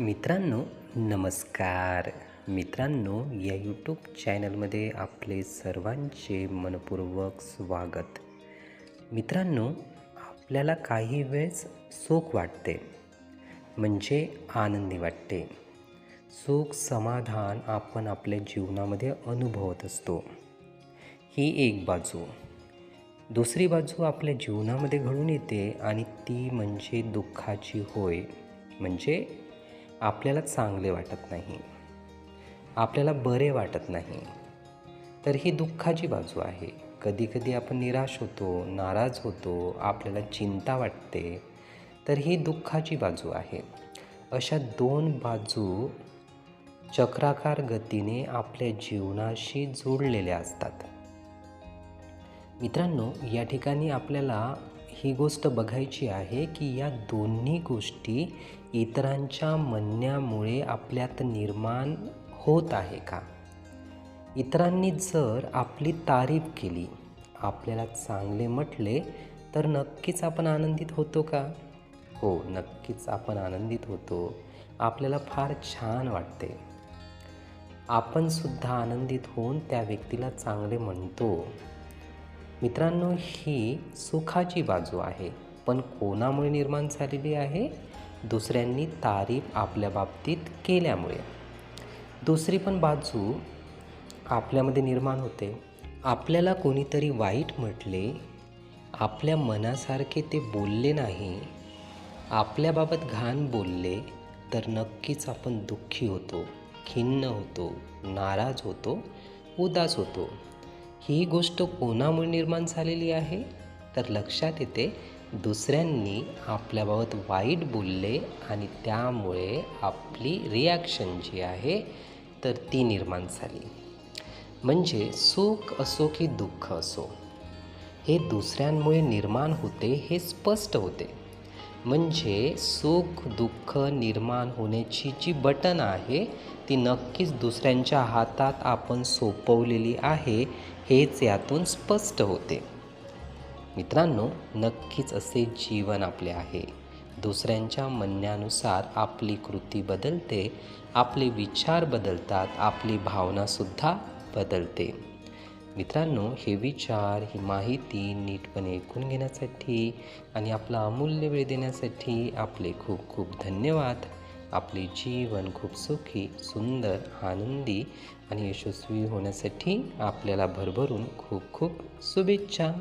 मित्रांनो नमस्कार. मित्रांनो या यूट्यूब चॅनलमध्ये आपले सर्वांचे मनपूर्वक स्वागत. मित्रांनो आपल्याला काही वेळेस सुख वाटते म्हणजे आनंदी वाटते. सुख समाधान आपण आपल्या जीवनामध्ये अनुभवत असतो. ही एक बाजू. दुसरी बाजू आपल्या जीवनामध्ये घडून येते आणि ती म्हणजे दुःखाची होय म्हणजे आपल्याला चांगले वाटत नाही. आपल्याला बरे वाटत नाही. तर ही दुःखाची बाजू आहे. कधीकधी आपण निराश होतो नाराज होतो आपल्याला चिंता वाटते. तर ही दुःखाची बाजू आहे. अशा दोन बाजू चक्राकार गतीने आपल्या जीवनाशी जोडलेल्या असतात. मित्रांनो या ठिकाणी आपल्याला ही गोष्ट बघायची आहे की या दोन्ही गोष्टी इतरांच्या म्हणण्यामुळे आपल्यात निर्माण होत आहे का? इतरांनी जर आपली तारीफ केली आपल्याला चांगले म्हटले तर नक्कीच आपण आनंदित होतो का? हो नक्कीच आपण आनंदित होतो. आपल्याला फार छान वाटते. आपण सुद्धा आनंदित होऊन त्या व्यक्तीला चांगले म्हणतो. मित्रांनो ही सुखाची बाजू आहे. पण कोणामुळे निर्माण झालेली आहे? दुसऱ्यांनी तारीफ आपल्या बाबतीत केल्यामुळे. दुसरी पण बाजू आपल्यामध्ये निर्माण होते. आपल्याला कोणीतरी वाईट म्हटले आपल्या मनासारखे ते बोलले नाही आपल्याबाबत घाण बोलले तर नक्कीच आपण दुःखी होतो खिन्न होतो नाराज होतो उदास होतो. ही गोष्ट कोणामुळे निर्माण झालेली आहे? तर लक्षात येते दुसऱ्यांनी आपल्याबाबत वाईट बोलले आणि त्यामुळे आपली रिॲक्शन जी आहे तर ती निर्माण झाली. म्हणजे सुख असो की दुःख असो हे दुसऱ्यांमुळे निर्माण होते हे स्पष्ट होते. म्हणजे सुख दुःख निर्माण होण्याची जी बटन आहे ती नक्कीच दुसऱ्यांच्या हातात आपण सोपवलेली आहे हेच यातून स्पष्ट होते. मित्रांनो नक्कीच असे जीवन आपले आहे. दुसऱ्यांच्या म्हणण्यानुसार आपली कृती बदलते आपले विचार बदलतात आपली भावनासुद्धा बदलते. मित्रांनो हे विचार ही माहिती नीटपणे ऐकून घेण्यासाठी आणि आपला अमूल्य वेळ देण्यासाठी आपले खूप खूप धन्यवाद. आपले जीवन खूप सुखी सुंदर आनंदी आणि यशस्वी होण्यासाठी आपल्याला भरभरून खूप खूप शुभेच्छा.